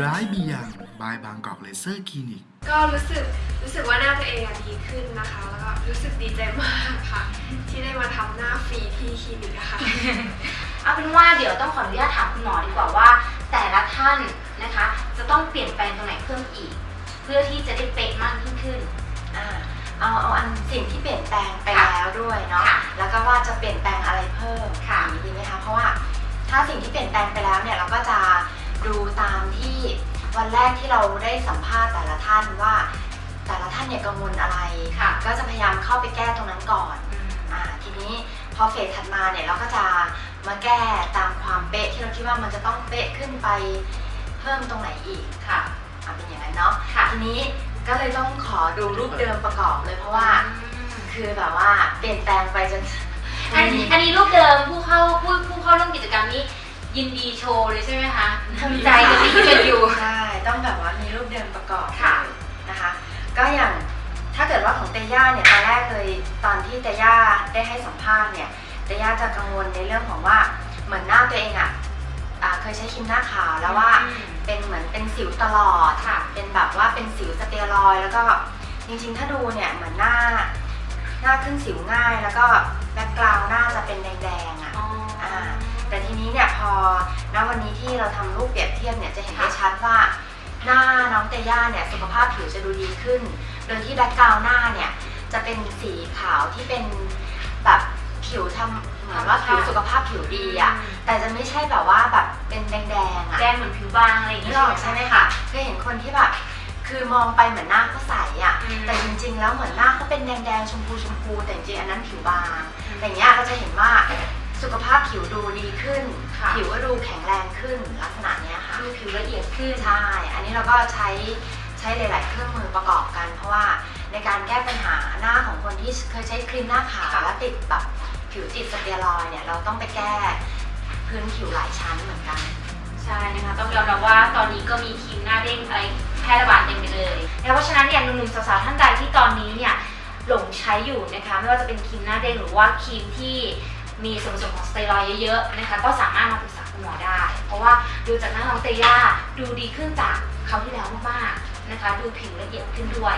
บายบางกอกเลเซอร์คลินิก ก็รู้สึกรู้สึกว่าหน้าตัวเองอะดีขึ้นนะคะ แล้วก็รู้สึกดีใจมากค่ะ ที่ได้มาทำหน้าฟรีที่คลินิกอะค่ะ เอาเป็นว่าเดี๋ยวต้องขออนุญาตถามคุณหมอดีกว่าว่า แต่ละท่านนะคะ จะต้องเปลี่ยนแปลงตรงไหนเพิ่มอีก เพื่อที่จะได้เป๊ะมากยิ่งขึ้น อ่าเอาเอาอันสิ่งที่เปลี่ยนแปลงไปค่ะแล้วด้วยเนาะค่ะแล้วก็ว่าจะเปลี่ยนแปลงอะไรเพิ่มค่ะ อย่างนี้ดีไหมคะเพราะว่าถ้าสิ่งที่เปลี่ยนแปลงไปแล้วเนี่ยเราก็จะ ดูตามที่วันแรกที่เราได้สัมภาษณ์แต่ละท่านว่า แต่ละท่านเนี่ยกังวลอะไรค่ะก็จะพยายามเข้าไปแก้ตรงนั้นก่อนอ่าทีนี้พอเฟสถัดมาเนี่ยเราก็จะมาแก้ตามความเป๊ะที่เราคิดว่ามันจะต้องเป๊ะขึ้นไปเพิ่มตรงไหนอีกค่ะอะเป็นอย่างนั้นเนาะค่ะทีนี้ก็เลยต้องขอดูรูปเดิมประกอบเลยเพราะว่าคือแบบว่าเปลี่ยนแปลงไปจนอันนี้อันนี้รูปเดิมผู้เข้าผู้ผู้เข้าร่วมกิจกรรมนี้ ยินดีโชว์เลยใช่ไหมคะภูมิใจกับสิ่งที่เป็นอยู่ ใช่ต้องแบบว่ามีรูปเดิมประกอบค่ะนะคะ ก็อย่างถ้าเกิดว่าของเตย่าเนี่ยตอนแรกเลยตอนที่เตย่าได้ให้สัมภาษณ์เนี่ยเตย่าจะกังวลในเรื่องของว่าเหมือนหน้าตัวเองอะอะเคยใช้ครีมหน้าขาวแล้วว่าเป็นเหมือนเป็นสิวตลอดค่ะ เป็นแบบว่าเป็นสิวสเตียรอยด์แล้วก็จริงๆ ถ้าดูเนี่ยเหมือนหน้าหน้าขึ้นสิวง่าย แล้วก็แบ็กกราวน์หน้าจะเป็นแดงๆอะ ณวันนี้ที่เราทำรูปเปรียบเทียบเนี่ยจะเห็นได้ค่ะชัดว่า หน้าน้องเตย่าเนี่ยสุขภาพผิวจะดูดีขึ้น โดยที่แบ็กกราวน์หน้าเนี่ยจะเป็นสีขาวที่เป็นแบบผิวทำเหมือนว่าผิวสุขภาพผิวดีอะแต่จะไม่ใช่แบบว่าแบบเป็นแดงๆอะแดงเหมือนผิวบางอะไรอย่างนี่นี้หรอกใช่ไหมคะเคยเห็นคนที่แบบคือมองไปเหมือนหน้าเขาใสอะ่ะอืมแต่จริง ๆ แล้วเหมือนหน้าเขาเป็นแดงๆชมพูชมพูแต่จริงๆอันนั้นผิวบาง แต่อย่างเงี้ยก็จะเห็นว่า สุขภาพผิวดูดีขึ้น ค่ะผิวก็ดูแข็งแรงขึ้นลักษณะเนี้ยค่ะดูผิวละเอียดขึ้น ใช่ อันนี้เราก็ใช้ใช้หลาย ๆ เครื่องมือประกอบกัน เพราะว่าในการแก้ปัญหาหน้าของคนที่เคยใช้ครีมหน้าขาวค่ะ แล้วติดแบบผิวติดสเตียรอยด์เนี่ยเราต้องไปแก้พื้นผิวหลายชั้นเหมือนกัน ใช่นะคะต้องยอมรับว่าตอนนี้ก็มีครีมหน้าเด้งอะไรแพร่ระบาดเต็มไปเลยนะคะเพราะฉะนั้นเนี่ยหนุ่มๆสาวๆท่านใดที่ตอนนี้เนี่ยหลงใช้อยู่นะคะไม่ว่าจะเป็นครีมหน้าเด้งหรือว่าครีมที่ มีส่วนผสมของสเตียรอยด์เยอะๆนะคะก็สามารถมาปรึกษาคุณหมอได้ เพราะว่าดูจากหน้าน้องเตย่าดูดีขึ้นจากคราวที่แล้วมากๆนะคะ ดูผิวละเอียดขึ้นด้วย